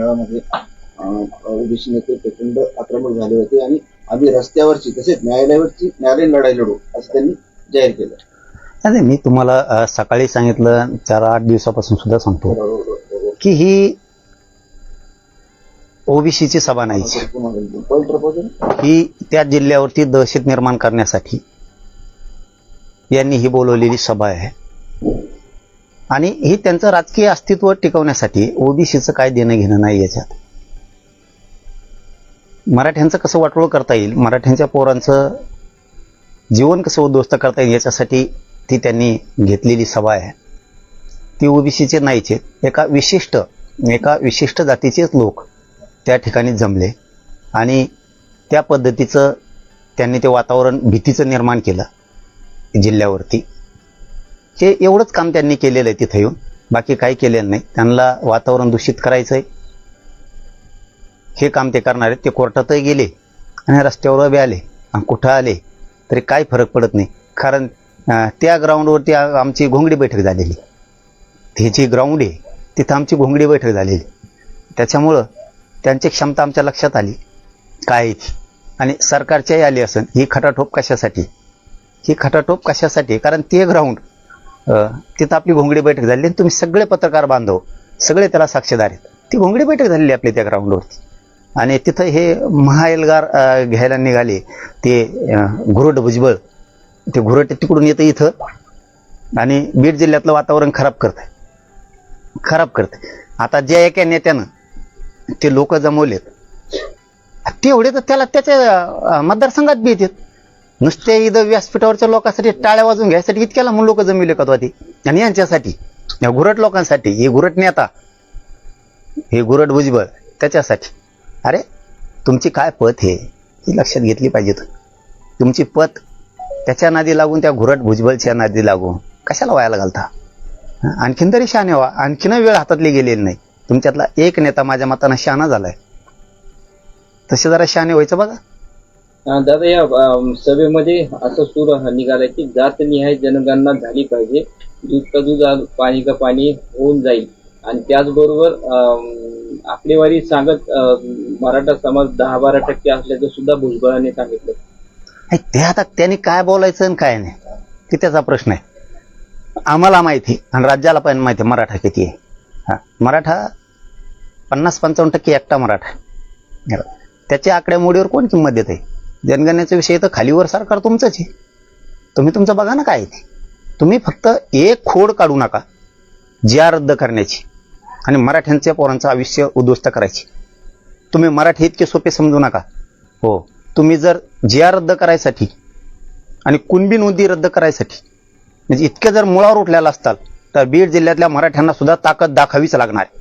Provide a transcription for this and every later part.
मेळाव्यामध्ये OBC नेते प्रचंड आक्रमक झाले होते आणि आम्ही रस्त्यावरची तसेच न्यायालयावरची न्यायालयीन लढाई लढू असं त्यांनी जाहीर केलं. नाही मी तुम्हाला सकाळी सांगितलं चार आठ दिवसापासून सुद्धा सांगतो बरोबर. की ही ओबीसीची सभा प्रपोजल? ही त्या जिल्ह्यावरती दहशत निर्माण करण्यासाठी यांनी ही बोलवलेली सभा आहे. आणि हे त्यांचं राजकीय अस्तित्व टिकवण्यासाठी ओबीसीचं काय देणं घेणं नाही याच्यात. मराठ्यांचं कसं वाटोळ करता येईल मराठ्यांच्या पोरांचं जीवन कसं उद्ध्वस्त करता येईल याच्यासाठी ती त्यांनी घेतलेली सभा आहे. ती ओबीसीचे नाहीचे एका विशिष्ट एका विशिष्ट जातीचेच लोक त्या ठिकाणी जमले आणि त्या पद्धतीचं त्यांनी ते वातावरण भीतीचं निर्माण केलं जिल्ह्यावरती. ते एवढंच काम त्यांनी केलेलं आहे तिथं येऊन. बाकी काही केलेलं नाही. त्यांना वातावरण दूषित करायचं आहे हे काम ते करणार आहेत. ते कोर्टातही गेले आणि रस्त्यावर उभे आले. आणि कुठं आले तरी काही फरक पडत नाही. कारण त्या ग्राउंडवरती आमची घोंगडी बैठक झालेली. ते जी ग्राउंड आहे तिथं आमची घोंगडी बैठक झालेली. त्याच्यामुळं त्यांची क्षमता आमच्या लक्षात आली. काय ती? आणि सरकारच्याही आली असेल ही खटाटोप कशासाठी? ही खटाटोप कशासाठी? कारण ते ग्राउंड तिथं आपली घोंगडी बैठक झाली आणि तुम्ही सगळे पत्रकार बांधव सगळे त्याला साक्षीदार आहेत. ती घोंगडी बैठक झालेली आपली त्या ग्राउंडवरती आणि तिथं हे महाएल्गार घ्यायला निघाले. ते घुरट भुजबळ ते घुरट तिकडून येतं इथं आणि बीड जिल्ह्यातलं वातावरण खराब करतंय. खराब करते आता ज्या एका नेत्यानं ते लोक जमवलेत तेवढे तर त्याला त्याच्या मतदारसंघात बी येतात. नुसते इथं व्यासपीठावरच्या लोकांसाठी टाळ्या वाजून घ्यायसाठी इतक्याला म्हणून लोक जमविले का होती आणि यांच्यासाठी या घुरट लोकांसाठी हे घुरट नेता हे घुरट भुजबळ त्याच्यासाठी. अरे तुमची काय पत हे? ही लक्षात घेतली पाहिजे तुमची पत त्याच्या नादी लागून त्या घुरट भुजबळच्या नादी लागून कशाला व्हायला घालता? आणखीन तरी शहाणे व्हा. आणखीन वेळ हातातली गेलेली नाही. तुमच्यातला एक नेता माझ्या मतानं शहाणा झालाय. तसे जरा शहाणे व्हायचं बघा. दादा या सभेमध्ये असं सूर निघालाय की जातनिहाय जनगणना झाली पाहिजे. दूध का दूध पाणी का पाणी होऊन जाईल. आणि त्याचबरोबर अं, आकडेवारी सांगत मराठा समाज दहा बारा टक्के असल्याचं सुद्धा भुजबळाने सांगितलं. ते आता त्यांनी काय बोलायचं आणि काय नाही? ते त्याचा प्रश्न आहे. आम्हाला माहिती आणि राज्याला पण माहिती आहे मराठा किती आहे. हा मराठा पन्नास पंचावन्न टक्के एकटा मराठा त्याच्या आकड्यामोडीवर कोण किंमत देत आहे जनगणनेचा विषय तर खालीवर सरकार तुमचंच आहे. तुम्ही तुमचं बघा ना काय ते. तुम्ही फक्त एक खोड काढू नका. ज्या रद्द करण्याची आणि मराठ्यांच्या पोरांचं आयुष्य उद्ध्वस्त करायची. तुम्ही मराठी इतके सोपे समजू नका. हो. तुम्ही जर जिया रद्द करायसाठी आणि कुणबी नोंदी रद्द करायसाठी म्हणजे इतके जर मुळावर उठलेला असताल तर बीड जिल्ह्यातल्या मराठ्यांना सुद्धा ताकद दाखावीच लागणार आहे.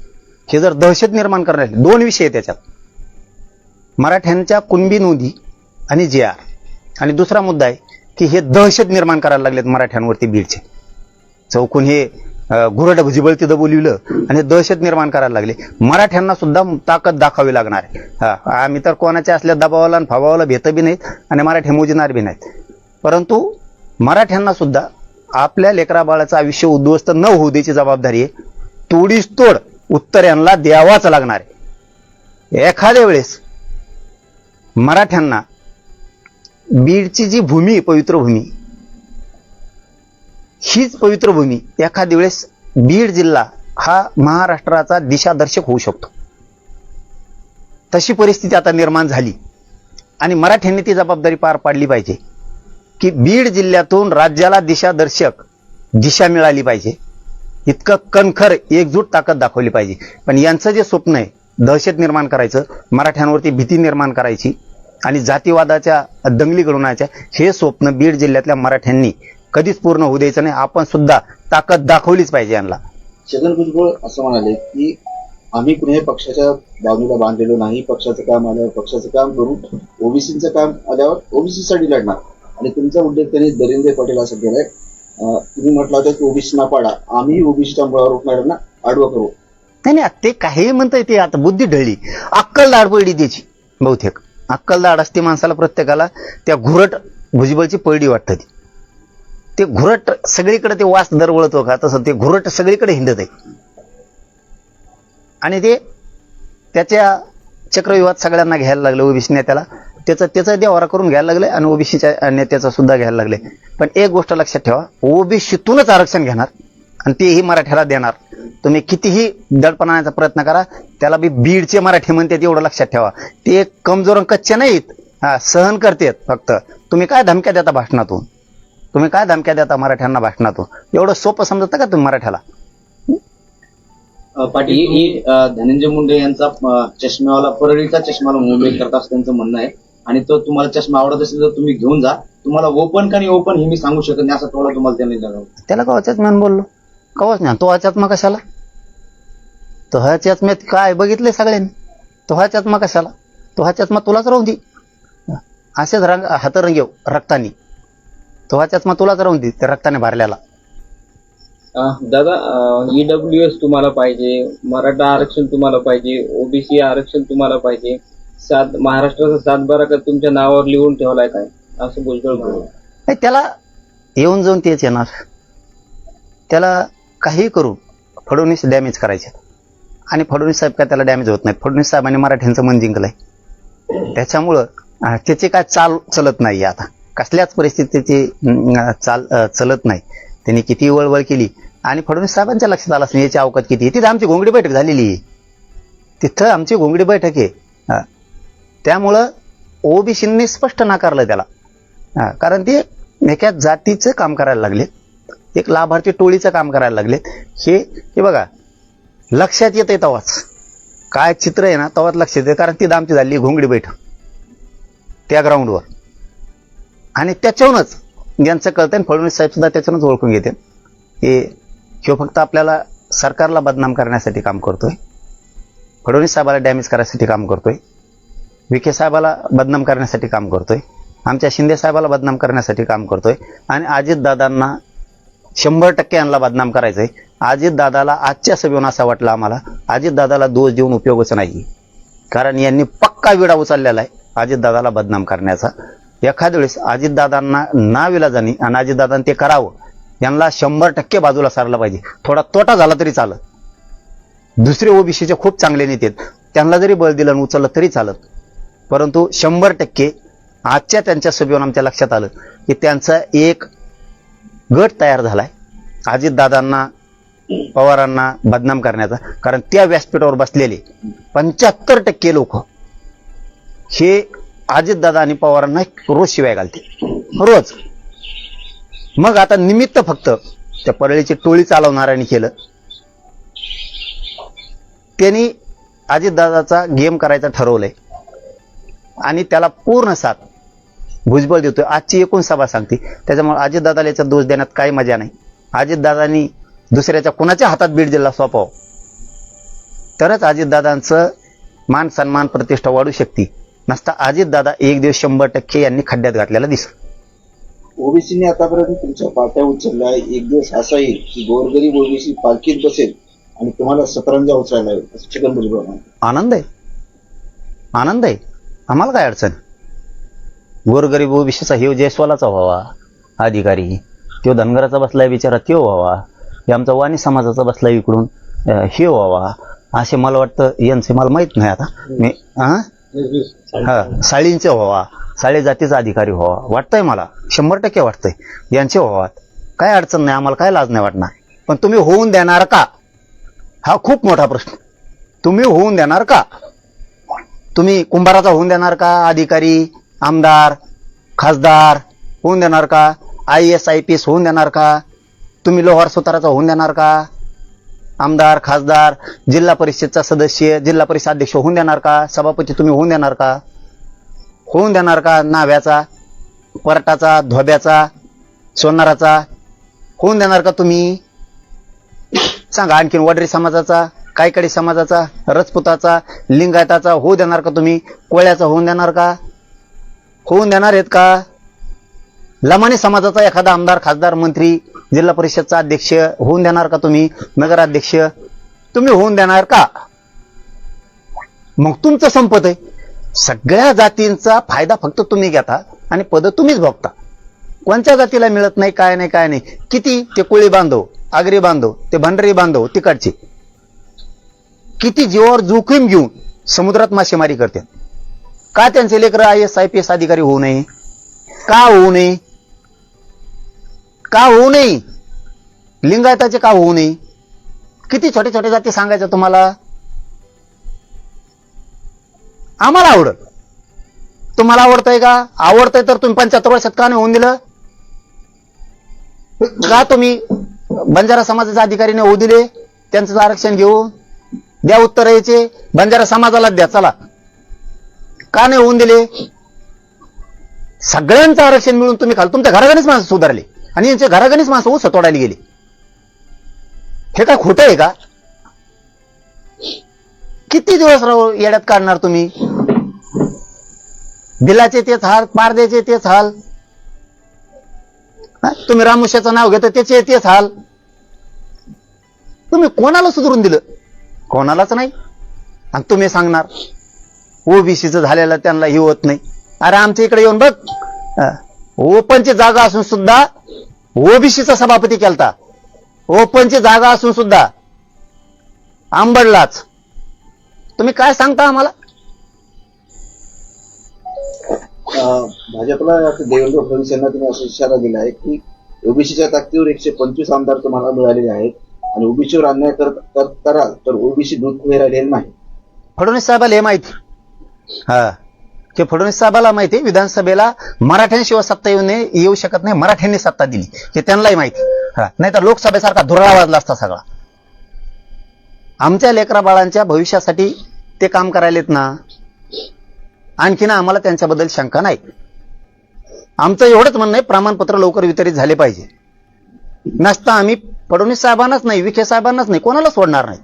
हे जर दहशत निर्माण करणार दोन विषय आहे त्याच्यात मराठ्यांच्या कुणबी नोंदी आणि जे आर आणि दुसरा मुद्दा आहे की हे दहशत निर्माण करायला लागलेत मराठ्यांवरती बीडचे. चौकून हे घुरड भुजिबळ तिथं बोलविलं आणि दहशत निर्माण करायला लागले. मराठ्यांना सुद्धा ताकद दाखवावी लागणार आहे. आम्ही तर कोणाच्या असल्या दबावाला आणि फबावाला भेत बी नाहीत आणि मराठे मोजणार बी नाहीत. परंतु मराठ्यांना सुद्धा आपल्या लेकरा बाळाचं आयुष्य उद्ध्वस्त न होऊ द्यायची जबाबदारी आहे. तोडीस तोड उत्तर यांना द्यावाच लागणार आहे. एखाद्या वेळेस मराठ्यांना बीडची जी भूमी पवित्र भूमी हीच पवित्र भूमी एखाद्या वेळेस बीड जिल्हा हा महाराष्ट्राचा दिशादर्शक होऊ शकतो. तशी परिस्थिती आता निर्माण झाली. आणि मराठ्यांनी ती जबाबदारी पार पाडली पाहिजे. की बीड जिल्ह्यातून राज्याला दिशादर्शक दिशा मिळाली पाहिजे. इतकं कणखर एकजूट ताकद दाखवली पाहिजे. पण यांचं जे स्वप्न आहे दहशत निर्माण करायचं मराठ्यांवरती भीती निर्माण करायची आणि जातीवादाच्या दंगली घडवण्याच्या हे स्वप्न बीड जिल्ह्यातल्या मराठ्यांनी कधीच पूर्ण होऊ द्यायचं नाही. आपण सुद्धा ताकद दाखवलीच पाहिजे यांना. छगन भुजबळ असं म्हणाले की आम्ही कुठल्याही पक्षाच्या दावणीला बांधलेलो नाही. पक्षाचं काम आल्यावर पक्षाचं काम करू. ओबीसीचं काम आल्यावर ओबीसी साठी लढणार. आणि तुमचा उल्लेख त्यांनी दरिंदे पटेल असं केलाय. तुम्ही म्हटलं होतं की ओबीसी ना पाडा. आम्ही ओबीसीच्या मुळावर उठणाऱ्यांना आडवं करू. नाही ते काही म्हणताय ते आता बुद्धी ढळली. अक्कल पडली त्याची बहुतेक. अक्कलदाड असते माणसाला प्रत्येकाला त्या घुरट भुजबळची पैडी वाटतं ती. ते घुरट सगळीकडे ते वास दरवळतो का? तसं ते घुरट सगळीकडे हिंडत आहे आणि ते त्याच्या चक्रव्यूहात सगळ्यांना घ्यायला लागलं ओबीसी नेत्याला. त्याचा त्याचा देवारा करून घ्यायला लागले आणि ओबीसीच्या नेत्याचा सुद्धा घ्यायला लागले. पण एक गोष्ट लक्षात ठेवा ओबीसीतूनच आरक्षण घेणार आणि तेही मराठ्याला देणार. तुम्ही कितीही दडपणाचा प्रयत्न करा त्याला बी बीडचे मराठी म्हणतात एवढं लक्षात ठेवा. ते कमजोर कच्चे नाहीत. हा सहन करतेत फक्त. तुम्ही काय धमक्या देता भाषणातून? तुम्ही काय धमक्या देता मराठ्यांना भाषणातून? एवढं सोपं समजता का तुम्ही मराठ्याला? पाटील धनंजय मुंडे यांचा चष्म्यावाला परळीचा चष्माला मुंबई करत असं त्यांचं म्हणणं आहे. आणि तो तुम्हाला चष्मा आवडत असेल तर तुम्ही घेऊन जा. तुम्हाला ओपन का नाही ओपन हे मी सांगू शकत नाही असा टोला तुम्हाला त्यांनी त्याला कवाच्याच मी बोललो? कवाच नाही. तो आचात्मा कशाला तो हा चष्म्यात काय बघितले सगळ्यांनी? तो हा चष्मा कशाला तो हा चष्मा तुलाच राहून दे. असेच रंग हातरंगेव रक्तानी. तो हा चष्मा तुलाच राहून दे त्या रक्ताने भरलेला अं, दादा ईडब्ल्यू एस तुम्हाला पाहिजे मराठा आरक्षण तुम्हाला पाहिजे ओबीसी आरक्षण तुम्हाला पाहिजे. सात महाराष्ट्राचा सातबारा का तुमच्या नावावर लिहून ठेवलाय काय? असं नाही त्याला येऊन जाऊन तेच येणार. त्याला काही करू फडणवीस डॅमेज करायचे. आणि फडणवीस साहेब काय त्याला डॅमेज होत नाहीत? फडणवीस साहेबांनी मराठ्यांचं मन आहे त्याच्यामुळं त्याचे त्याची काय चाल चलत नाही आता. कसल्याच परिस्थितीची चाल चलत नाही. त्यांनी किती वळवळ केली. आणि फडणवीस साहेबांच्या लक्षात आलं नाही याची अवकात किती? तिथं आमची घोंगडी बैठक झालेली आहे. तिथं आमची घोंगडी बैठक आहे. त्यामुळं ओबीसींनी स्पष्ट नाकारलं त्याला. कारण ते एका जातीचं काम करायला लागले. एक लाभार्थी टोळीचं काम करायला लागले हे हे बघा लक्षात येते तेव्हाच काय चित्र आहे ना तेव्हाच लक्षात येते कारण ती दामची झाली घोंगडी बैठक. त्या ग्राउंडवर आणि त्याच्याहूनच ज्यांचं कळतं आणि फडणवीस साहेब सुद्धा त्याच्यानंच ओळखून घेते. हे ह्यो फक्त आपल्याला सरकारला बदनाम करण्यासाठी काम करतोय. फडणवीस साहेबाला डॅमेज करायसाठी काम करतोय. विखे साहेबाला बदनाम करण्यासाठी काम करतोय. आमच्या शिंदे साहेबाला बदनाम करण्यासाठी काम करतोय. आणि अजितदादांना शंभर टक्के यांना बदनाम करायचंय. अजितदादाला आजच्या सभेवरून असा वाटला आम्हाला अजितदादाला दोष देऊन उपयोगच नाही कारण यांनी पक्का विडा उचललेला आहे अजितदादाला बदनाम करण्याचा. एखाद्या वेळेस अजितदादांना नाविलाजानी आणि अजितदादांनी ते करावं यांना शंभर टक्के बाजूला सारलं पाहिजे. थोडा तोटा झाला तरी चालत. दुसरे ओबीसीचे खूप चांगले नेते आहेत. त्यांना जरी बळ दिलं आणि उचललं तरी चालत. परंतु शंभर टक्के आजच्या त्यांच्या सभेवरून आमच्या लक्षात आलं की त्यांचा एक गट तयार झालाय. अजितदादांना पवारांना बदनाम करण्याचा. कारण त्या व्यासपीठावर बसलेले पंच्याहत्तर टक्के लोक हे अजितदादा आणि पवारांना रोज शिवाय घालते रोज. मग आता निमित्त फक्त त्या परळीची टोळी चालवणाऱ्यांनी केलं. त्यांनी अजितदादाचा गेम करायचा ठरवलंय. आणि त्याला पूर्ण साथ भुजबळ देतोय. आजची एकूण सभा सांगते. त्याच्यामुळे अजितदादाला याचा दोष देण्यात काही मजा नाही. अजितदादांनी दुसऱ्याच्या कुणाच्या हातात बीड जिल्हा सोपाव? तरच अजितदादांचं मान सन्मान प्रतिष्ठा वाढू शकते. नसता अजितदादा एक दिवस शंभर टक्के यांनी खड्ड्यात घातलेला दिसत ओबीसीने आतापर्यंत तुमच्या पाट्या उचलल्या. एक दिवस असा येईल की गोरगरीब ओबीसी पालखीत बसेल आणि तुम्हाला सतरंजा उचलायला येईल. असं चिकन भुजबळ. आनंद आहे. आनंद आहे. आम्हाला काय अडचण? गोरगरीब ओबीसीचा ह्यो जयस्वालाचा व्हावा अधिकारी तो धनगराचा बसलाय बिचारा त्यो व्हावा हे आमचा वाणी समाजाचा बसलाय इकडून हे व्हावा असे मला वाटतं यांचे मला माहीत नाही आता. मी हा साळींचे व्हावा साळी जातीचा अधिकारी व्हावा वाटतंय मला शंभर टक्के वाटतंय. यांचे व्हावात. काय अडचण नाही आम्हाला काय लाज नाही वाटणार. पण तुम्ही होऊन देणार का? हा खूप मोठा प्रश्न. तुम्ही होऊन देणार का? तुम्ही कुंभाराचा होऊन देणार का अधिकारी? आमदार खासदार होऊन देणार का? I S I P S होऊन देणार का? तुम्ही लोहार सुताराचा होऊन देणार का? आमदार खासदार जिल्हा परिषदचा सदस्य जिल्हा परिषद अध्यक्ष होऊन देणार का? सभापती तुम्ही होऊन देणार का? होऊन देणार का? नाव्याचा परटाचा धोब्याचा सोनाराचा होऊन देणार का तुम्ही? सांगा आणखीन वडरी समाजाचा कायकडी समाजाचा रजपुताचा लिंगायताचा होऊ देणार का तुम्ही? कोळ्याचा होऊन देणार का? होऊन देणार आहेत का? लमानी समाजाचा एखादा आमदार खासदार मंत्री जिल्हा परिषदचा अध्यक्ष होऊन देणार का तुम्ही? नगराध्यक्ष तुम्ही होऊन देणार का? मग तुमचं संपत आहे. सगळ्या जातींचा फायदा फक्त तुम्ही घेता आणि पद तुम्हीच भोगता. कोणत्या जातीला मिळत नाही काय नाही काय नाही. किती? ते कोळी बांधव आगरी बांधव ते भंडारी बांधव तिकडचे. किती जीवावर जोखीम घेऊन समुद्रात मासेमारी करतात. का त्यांचे लेकर I S I P S अधिकारी होऊ नये? का होऊ नये? का होऊ नये? लिंगायताचे का होऊ नये? किती छोटे छोटे जाती सांगायचं तुम्हाला? आम्हाला आवडत. तुम्हाला आवडतंय का? आवडतंय तर तुम्ही पंच्याहत्तर वर्षात का नाही होऊन दिलं? का तुम्ही बंजारा समाजाच्या अधिकारीने होऊ दिले? त्यांचं आरक्षण घेऊ. द्या उत्तर यायचे बंजारा समाजाला द्या. चला. का नाही होऊन दिले? सगळ्यांचं आरक्षण मिळून तुम्ही खाल तुमच्या घराघरीच माणसं सुधारले. आणि यांच्या घराघरीच माणसं ऊस तोडायला गेली. हे काय खोटं आहे का? किती दिवस राहू येड्यात काढणार तुम्ही? बिलाचे तेच हाल पारद्याचे तेच हाल. तुम्ही रामुष्याचं नाव घेता त्याचे तेच हाल. तुम्ही कोणाला सुधरून दिलं? कोणालाच नाही. आणि तुम्ही सांगणार. ओबीसीचं झालेलं त्यांना हे होत नाही. अरे आमच्या इकडे येऊन बघ. ओपनची जागा असून सुद्धा ओबीसीचा सभापती केलता. ओपनची जागा असून सुद्धा आंबडलाच तुम्ही काय सांगता आम्हाला? भाजपला देवेंद्र फडणवीस यांना तुम्ही असा इशारा दिला आहे की ओबीसीच्या ताकदीवर एकशे पंचवीस आमदार तुम्हाला मिळालेले आहेत आणि ओबीसीवर अन्याय करत कर- कराल तर ओबीसी दूध राहिलेले नाही. फडणवीस साहेबाला हे माहिती. हा. ते फडणवीस साहेबाला माहिती आहे, विधानसभेला मराठ्यांशिवाय सत्ता येऊ नये येऊ शकत नाही मराठ्यांनी सत्ता दिली. हे त्यांनाही माहिती. हा. नाही तर लोकसभेसारखा धुरळा वाजला असता सगळा. आमच्या लेकरा बाळांच्या भविष्यासाठी ते काम करायलेत ना. आणखीन आम्हाला त्यांच्याबद्दल शंका नाही. आमचं एवढंच म्हणणं आहे प्रमाणपत्र लवकर वितरित झाले पाहिजे. नसता आम्ही फडणवीस साहेबांनाच नाही विखे साहेबांनाच नाही कोणाला सोडणार नाही.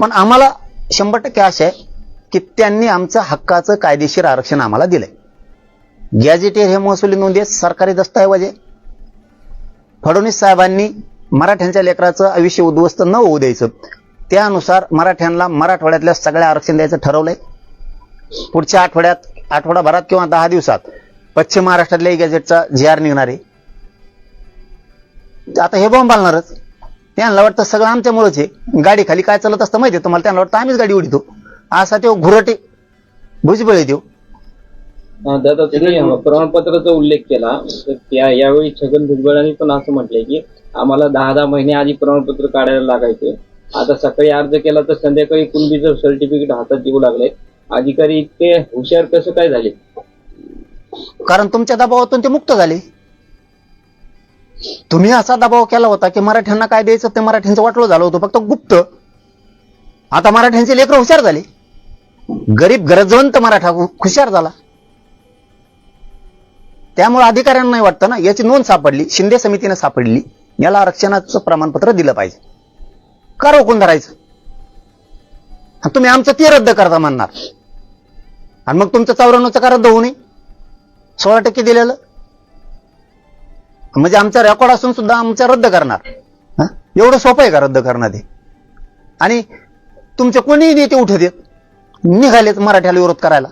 पण आम्हाला शंभर टक्के आशा आहे की त्यांनी आमचं हक्काचं कायदेशीर आरक्षण आम्हाला दिलंय. गॅजेटियर हे महसुली नोंदी सरकारी दस्तऐवज आहे. फडणवीस साहेबांनी मराठ्यांच्या लेकराचं आयुष्य उद्ध्वस्त न होऊ द्यायचं त्यानुसार मराठ्यांना मराठवाड्यातल्या सगळ्या आरक्षण द्यायचं ठरवलंय. पुढच्या आठवड्यात आठवडाभरात किंवा दहा दिवसात पश्चिम महाराष्ट्रातल्या गॅजेटचा जी आर निघणार आहे. आता हे बॉम्ब घालणारच त्यांना वाटतं सगळं आमच्यामुळेच आहे. गाडी खाली काय चालत असतं माहिती आहे तुम्हाला? त्यांना वाटतं आम्हीच गाडी उडीतो असा तो घुरटे. भुजबळ आहे तो दादा तुम्ही प्रमाणपत्राचा उल्लेख केला. तर त्या यावेळी छगन भुजबळांनी पण असं म्हटलंय की आम्हाला दहा दहा महिने आधी प्रमाणपत्र काढायला लागायचे. आता सकाळी अर्ज केला तर संध्याकाळी कुणबीचं सर्टिफिकेट हातात देऊ लागले. अधिकारी इतके हुशार कसं काय झाले? कारण तुमच्या दबावातून ते मुक्त झाले. तुम्ही असा दबाव केला होता की मराठ्यांना काय द्यायचं ते मराठ्यांचं वाटलं झालं होतं फक्त गुप्त. आता मराठ्यांचे लेकर हुशार झाले. गरीब गरजवंत मराठा हुशार झाला. त्यामुळे अधिकाऱ्यांना नाही वाटतं ना याची नोंद सापडली शिंदे समितीने सापडली याला आरक्षणाचं प्रमाणपत्र दिलं पाहिजे. का रोखून धरायचं? तुम्ही आमचं ते रद्द करता म्हणणार. आणि मग तुमचं चौऱ्याण्णवचं का रद्द होऊ नये? सोळा टक्के दिलेलं? म्हणजे आमचा रेकॉर्ड असून सुद्धा आमचा रद्द करणार. एवढं सोपं आहे का रद्द करणं ते आणि तुमचे कोणीही नेते उठत येत निघालेत मराठ्याला विरोध करायला.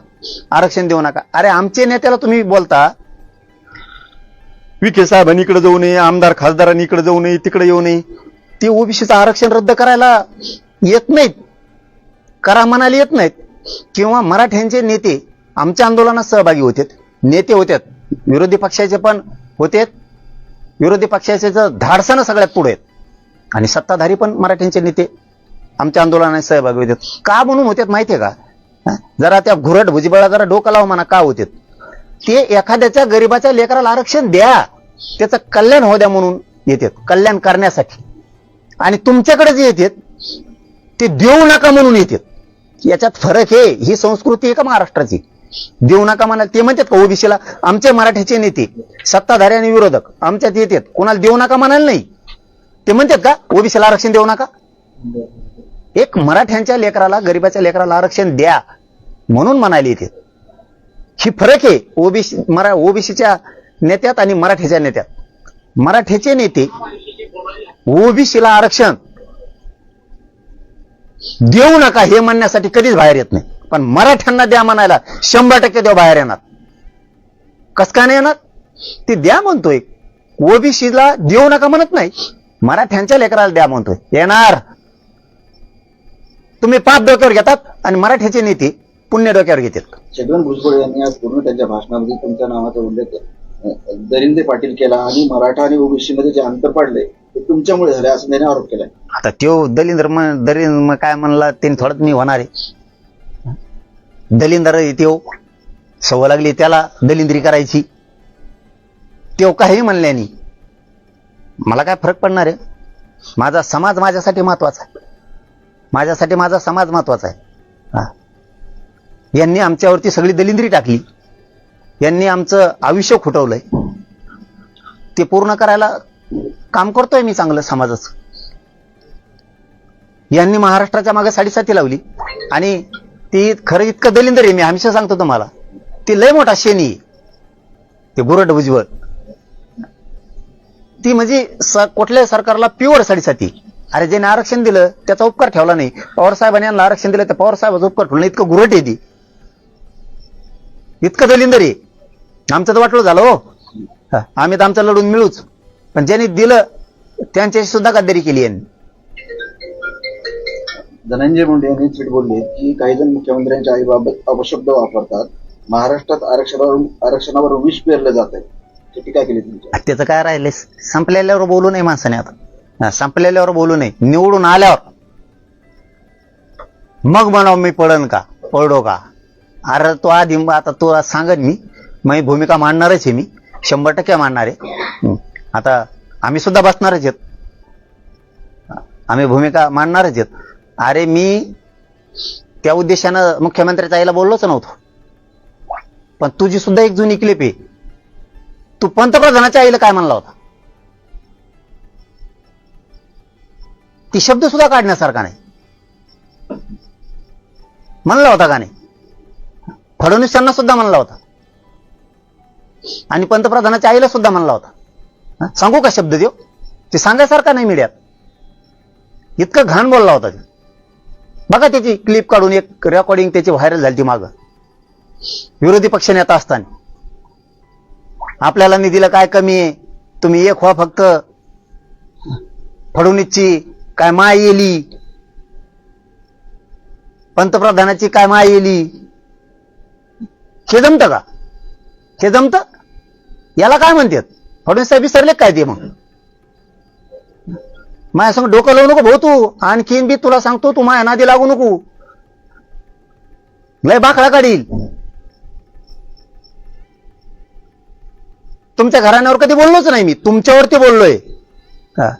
आरक्षण देऊ नका. अरे आमचे नेत्याला तुम्ही बोलता. विखे साहेबांनी इकडे जाऊ नये आमदार खासदारांनी इकडे जाऊ नये तिकडे येऊ नये. ते ओबीसीचं आरक्षण रद्द करायला येत नाहीत. करा म्हणाले येत नाहीत. किंवा मराठ्यांचे नेते आमच्या आंदोलनात सहभागी होते नेते होते विरोधी पक्षाचे पण होते विरोधी पक्षाचे धाडसानं सगळ्यात पुढे आहेत. आणि सत्ताधारी पण मराठ्यांचे नेते आमच्या आंदोलनात सहभागी होते का म्हणून होत्यात माहितीये का? जरा त्या घुरट भुजबळा जरा डोकं लावा म्हणा का होते ते एखाद्याच्या गरीबाच्या लेकराला आरक्षण द्या. त्याचं कल्याण हो द्या म्हणून येतात. कल्याण करण्यासाठी. आणि तुमच्याकडे जे येतात ते देऊ नका म्हणून येतात. याच्यात फरक आहे ही संस्कृती आहे का महाराष्ट्राची? देऊ नका म्हणाल ते म्हणतात का ओबीसीला? आमचे मराठ्याचे नेते सत्ताधारी आणि विरोधक आमच्यात येतात. कोणाला देऊ नका म्हणाल नाही. ते म्हणतात का ओबीसीला आरक्षण देऊ नका? एक मराठ्यांच्या लेकराला गरिबाच्या लेकराला आरक्षण द्या म्हणून म्हणायला इथे. ही फरक आहे ओबीसी मरा ओबीसीच्या नेत्यात आणि मराठीच्या नेत्यात. मराठीचे नेते ओबीसीला आरक्षण देऊ नका हे म्हणण्यासाठी कधीच बाहेर येत नाही. पण मराठ्यांना द्या म्हणायला शंभर टक्के देव बाहेर येणार. कस का नाही येणार? ते द्या म्हणतोय. ओबीसीला देऊ नका म्हणत नाही. मराठ्यांच्या लेकराला द्या म्हणतोय. येणार. तुम्ही पाप डोक्यावर घेतात आणि मराठ्याचे नेते पुण्य डोक्यावर घेतात छगन भुजबळ यांनी आज पूर्ण त्यांच्या भाषणामध्ये तुमच्या नावाचा उल्लेख दरिंदे पाटील केला आणि मराठा आणि ओबीसी मध्ये जे अंतर पडले ते तुमच्यामुळे झाले असं त्याने आरोप केलाय. आता त्यो दलिंद्र म- दलिंद्र म- काय म्हणला त्यांनी थोडंच मी होणार आहे. दलिंदर त्यो सवय लागली त्याला दलिंद्री करायची. त्यो काही म्हणल्यानी मला काय फरक पडणार आहे? माझा समाज माझ्यासाठी महत्त्वाचा आहे. माझ्यासाठी माझा समाज महत्त्वाचा आहे. यांनी आमच्यावरती सगळी दलिंद्री टाकली. यांनी आमचं आयुष्य खुटवलंय. ते पूर्ण करायला काम करतोय मी चांगलं समाजाचं. यांनी महाराष्ट्राच्या मागे साडेसाती लावली. आणि ती खरं इतकं दलिंदर आहे मी हमेशा सांगतो तुम्हाला. ती लय मोठा शेणी आहे. ते गुरट भुजबळ. ती म्हणजे स- कुठल्याही सरकारला प्युअर साडेसाती अरे ज्याने आरक्षण दिलं त्याचा उपकार ठेवला नाही. पवार साहेबांनी यांना आरक्षण दिलं तर पवार साहेबाचा उपकार ठेवला नाही. इतकं गुरट आहे ती. इतकं दलिंदर आहे. आमचं तर वाटलं झालं हो. आम्ही तर आमचं लढून मिळूच. पण ज्यांनी दिलं त्यांच्याशी सुद्धा गद्दारी केली यांनी. धनंजय मुंडे यांनी थेट बोलले की काही जण मुख्यमंत्र्यांच्या आईबाबत अपशब्द वापरतात. महाराष्ट्रात आरक्षणावर आरक्षणावर विष पेरलं जात आहे टीका केली त्याचं. काय राहिलंय? संपलेल्यावर बोलू नये माणसाने आता. संपलेल्यावर बोलू नये. निवडून आल्यावर. मग म्हणाव मी पडन का? पडो का? अरे तो आधी आता तो सांगत मी मी भूमिका मांडणारच आहे मी. शंभर टक्के मांडणार आहे. आता आम्ही सुद्धा बसणारच आहेत. आम्ही भूमिका मांडणारच आहेत. अरे मी त्या उद्देशानं मुख्यमंत्र्याच्या आईला बोललोच नव्हतो. पण तुझी सुद्धा एक जुनी क्लिप आहे. तू पंतप्रधानाच्या आईला काय म्हणला होता? ती शब्द सुद्धा काढण्यासारखा नाही. म्हणला होता का नाही? फडणवीसांना सुद्धा म्हणला होता. आणि पंतप्रधानाच्या आईला सुद्धा म्हणला होता. सांगू का शब्द देव? ते सांगायसारखा नाही मीडियात. इतकं घाण बोलला होता ते. बघा त्याची क्लिप काढून एक रेकॉर्डिंग त्याची व्हायरल झाली ती मागं. विरोधी पक्षनेता असताना. आपल्याला निधीला काय कमी आहे? तुम्ही एक व्हा फक्त. फडणवीसची काय माय येली? पंतप्रधानाची काय माय येली? हे जमतं का? हे जमतं? याला काय म्हणतात? फडणवीस साहेब विसरले काय ते मग? माझ्या संग डोकं लावू नको भाऊ तू. आणखीन बी तुला सांगतो तू माझ्या नादी लागू नको. लय बाकडा काढील. तुमच्या घराण्यावर कधी बोललोच नाही मी. तुमच्यावरती बोललोय.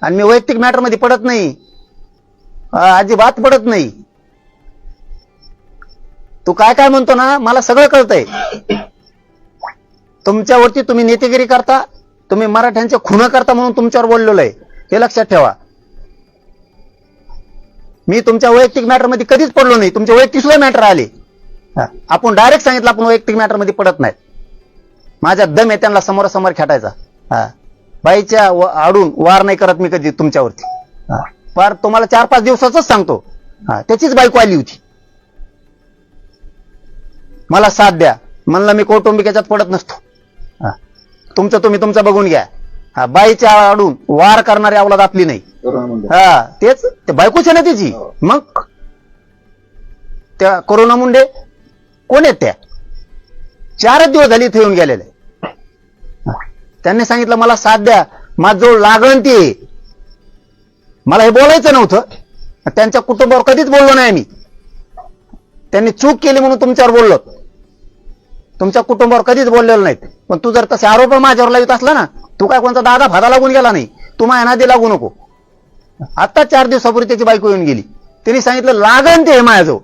आणि मी वैयक्तिक मॅटरमध्ये पडत नाही. अजिबात पडत नाही. तू काय काय म्हणतो ना मला सगळं कळतंय. तुमच्यावरती तुम्ही नेतेगिरी करता तुम्ही मराठ्यांचे खुन करता म्हणून तुमच्यावर बोललेलो आहे. हे लक्षात ठेवा. मी तुमच्या वैयक्तिक मॅटरमध्ये कधीच पडलो नाही. तुमचे वैयक्तिक सुद्धा मॅटर आले. आपण डायरेक्ट सांगितलं आपण वैयक्तिक मॅटरमध्ये पडत नाही. माझ्या दम आहे त्यांना समोरासमोर खेटायचा. हा बाईच्या आडून वार नाही करत मी कधी तुमच्यावरती. हा. फार तुम्हाला चार पाच दिवसाच सांगतो. हा त्याचीच बायको आली होती. मला साथ द्या. म्हणलं मी कौटुंबिक याच्यात पडत नसतो. हा. तुमचं तुम्ही तुमचं बघून घ्या. हा बाईच्या आडून वार करणारी अवलाद आपली नाही. हा तेच ते बायकोच आहे ना त्याची. मग? त्या कोरोना मुंडे? कोण आहेत त्या? चारच दिवस झाली इथे येऊन गेलेले. हा. त्यांनी सांगितलं मला साथ द्या. माझं लागण ते मला हे बोलायचं नव्हतं. त्यांच्या कुटुंबावर कधीच बोललो नाही मी. त्यांनी चूक केली म्हणून तुमच्यावर बोललो. तुमच्या कुटुंबावर कधीच बोललेलं नाहीत. पण तू जर तसे आरोप माझ्यावर लावित असला ना तू काय कोणता दादा फादा लागून गेला नाही. तू माझ्या नादी लागू नको. आता चार दिवसापूर्वी त्याची बायको येऊन गेली. तिने सांगितलं लागण ते माझ्याजवळ.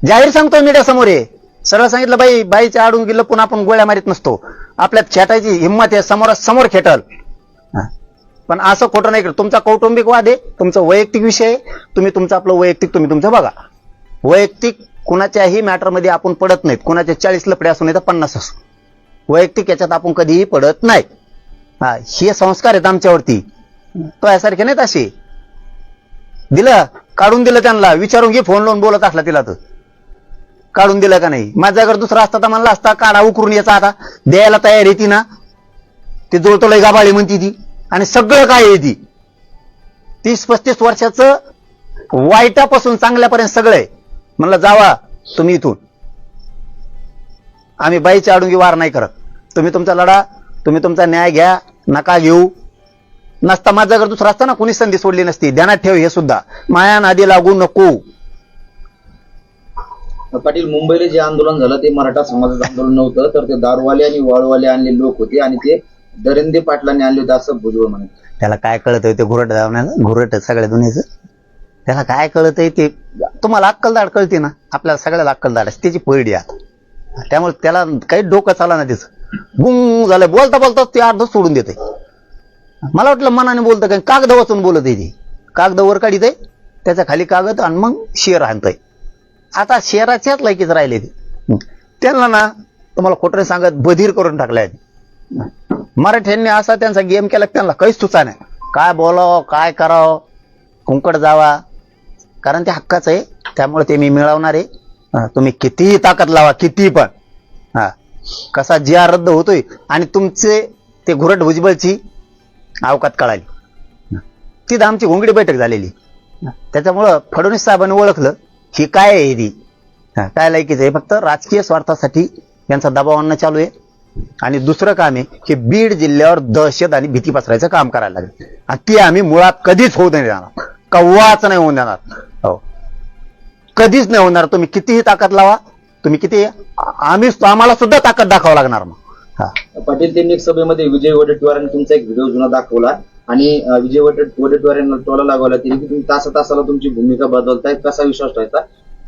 जाहीर सांगतोय मीडिया समोर आहे सरळ सांगितलं बाई बाईच्या आडून गेलं पुन्हा आपण गोळ्या मारीत नसतो. आपल्यात खेटायची हिंमत आहे समोरासमोर खेटल. हा. पण असं खोटं नाही करत. तुमचा कौटुंबिक वाद आहे तुमचा वैयक्तिक विषय आहे तुम्ही तुमचं आपलं वैयक्तिक तुम्ही तुमचं बघा. वैयक्तिक कुणाच्याही मॅटरमध्ये आपण पडत नाहीत. कुणाचे चाळीस लपडे असू नाही तर पन्नास असो. वैयक्तिक याच्यात आपण कधीही पडत नाही. हा हे संस्कार आहेत आमच्यावरती. तो यासारखे नाहीत असे. दिलं काढून दिलं त्यांना. विचारून घे फोन लावून बोलत असला तिला तर. काढून दिलं का नाही? माझ्याकडे दुसरा असता तर म्हणला असता काढा उकरून याचा आता. द्यायला तयार आहे ती ना. ते जुळतो लय गाबाळी म्हणती ती. आणि सगळं काय आहे ती? तीस पस्तीस वर्षाचं वाईटापासून चांगल्यापर्यंत सगळं आहे. म्हणलं जावा तुम्ही इथून. आम्ही बाईची अडुंगी वार नाही करत. तुम्ही तुमचा लढा तुम्ही तुमचा न्याय घ्या नका घेऊ. नसता माझा जर दुसरा असता ना कुणी संधी सोडली नसती. ध्यानात ठेव हे सुद्धा. माया नादी लागू नको. पाटील मुंबईला जे आंदोलन झालं ते मराठा समाजाचं आंदोलन नव्हतं तर ते दारूवाले आणि वाळूवाले आणले लोक होते आणि ते दरिंदे पाटलांनी आणले होते असं भुजबळ म्हणे त्याला काय कळत ते घुरट धावण्याला घुरट सगळ्या दुनियेचं. त्याला काय कळत ते? तुम्हाला अक्कलदाड कळते ना? आपल्याला सगळ्याला अक्कलदाड असते त्याची पळडी आता. त्यामुळे त्याला काही डोकं चाला ना त्याचं गुंग झालं. बोलता बोलता ते अर्ध सोडून देते मला वाटलं मनाने बोलतं काय कागद वाचून बोलत आहे ती. कागद वर काढित आहे त्याच्याखाली कागद आणि मग शेर आणतंय आता शेराच्याच लायकीच राहिले ते. त्यांना ना तुम्हाला खोटरे सांगत बधीर करून टाकलाय. मराठ्यांनी असा त्यांचा गेम केला त्यांना काहीच सुचा नाही. काय बोलावं काय करावं कुंकड जावा. कारण ते हक्काचं आहे. त्यामुळे ते मी मिळवणार आहे. तुम्ही कितीही ताकद लावा कितीही पण. हा कसा जिया रद्द होतोय आणि तुमचे ते घुरट भुजबळची अवकात कळाली. तिथं आमची घोंगडी बैठक झालेली. त्याच्यामुळं फडणवीस साहेबांनी ओळखलं ही काय आहे ही काय लायकीचं आहे? फक्त राजकीय स्वार्थासाठी यांचा दबाव आणणं चालू आहे. आणि दुसरं काम आहे की बीड जिल्ह्यावर दहशत आणि भीती पसरायचं काम करायला लागेल. आणि ती आम्ही मुळात कधीच होऊ नाही देणार. कव्वाच नाही होऊन देणार. हो. कधीच नाही होणार. तुम्ही कितीही ताकद लावा. तुम्ही किती आम्ही आम्हाला सुद्धा ताकद दाखवावं लागणार मग. हा. पाटील त्यांनी एक सभेमध्ये विजय वडेट्टीवारांनी तुमचा एक व्हिडिओ जुना दाखवला आणि विजय वडेट्टीवार यांना टोला लागवला. त्यांनी की तुम्ही तासा तासाला तुमची भूमिका बदलताय. कसा विश्वास ठेवता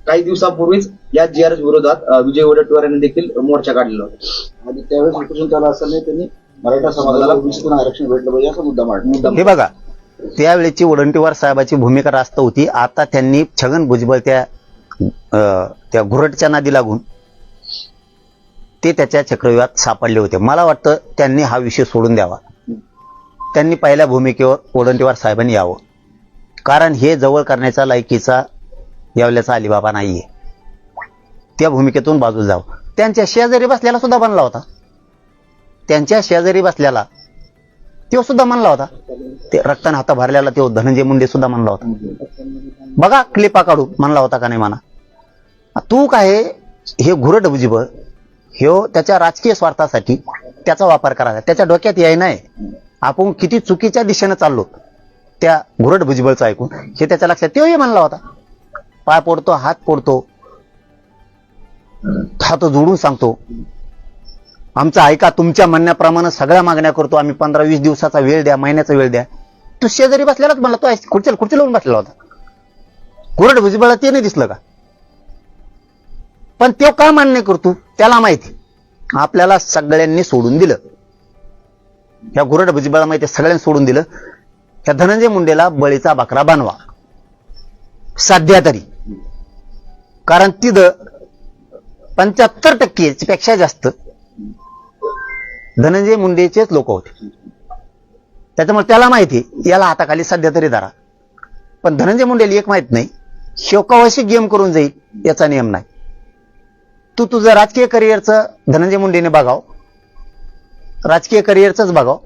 काही दिवसापूर्वीच या जीआरएस विरोधात अं, विजय वडेट्टीवार यांनी देखील मोर्चा काढलेला होता. आणि त्यावेळेस उपोषण चालू असताना त्यांनी मराठा समाजाला ओबीसीतून आरक्षण भेटलं पाहिजे असा मुद्दा मांडला. हे बघा त्यावेळेची वडंटीवार साहेबाची भूमिका रास्त होती. आता त्यांनी छगन भुजबळ त्या अं, त्या घुरटच्या नादी लागून ते त्याच्या चक्रव्यूहात सापडले होते. मला वाटतं त्यांनी हा विषय सोडून द्यावा. त्यांनी पहिल्या भूमिकेवर वडंटीवार साहेबांनी यावं. कारण हे जवळ करण्याचा लायकीचा यावल्याचा अलिबाबा नाहीये. त्या भूमिकेतून बाजूला जावं. त्यांच्या शेजारी बसल्याला सुद्धा बनला होता. त्यांच्या शेजारी बसल्याला तो सुद्धा म्हणला होता. ते रक्तान हाता भरलेला तो धनंजय मुंडे सुद्धा म्हणला होता. बघा क्लिपा काढू म्हणला होता का नाही म्हणा. तू काय हे घुरट भुजबळ हे त्याच्या राजकीय स्वार्थासाठी त्याचा वापर करायचा त्याच्या डोक्यात याय नाही आपण किती चुकीच्या दिशेनं चाललो त्या घुरट भुजबळचं ऐकून. हे त्याच्या लक्षात तेही म्हणला होता. पाय पोडतो हात पोडतो. हात जोडून सांगतो. आमचं ऐका तुमच्या म्हणण्याप्रमाणे सगळ्या मागण्या करतो. आम्ही पंधरा वीस दिवसाचा वेळ द्या महिन्याचा वेळ द्या. तू शेजारी बसलेलाच म्हणला तो खुर्चीला खुर्ची लावून बसलेला होता. कुरड भुजबळा ते नाही दिसलं का? पण तो का मान्य करतो? त्याला माहिती. आपल्याला सगळ्यांनी सोडून दिलं. ह्या गुरड भुजबळा माहिती सगळ्यांनी सोडून दिलं. या धनंजय मुंडेला बळीचा बकरा बनवा. सध्या तरी. कारण तिथं पंच्याहत्तर टक्के पेक्षा जास्त धनंजय मुंडेचेच लोक होते. त्याच्यामुळे त्याला माहिती याला हाताखाली सध्या तरी धरा. पण धनंजय मुंडेला एक माहीत नाही शोकावशी गेम करून जाईल याचा नियम नाही. तू तुझं राजकीय करिअरचं धनंजय मुंडेने बघाव. राजकीय करिअरचंच बघाव.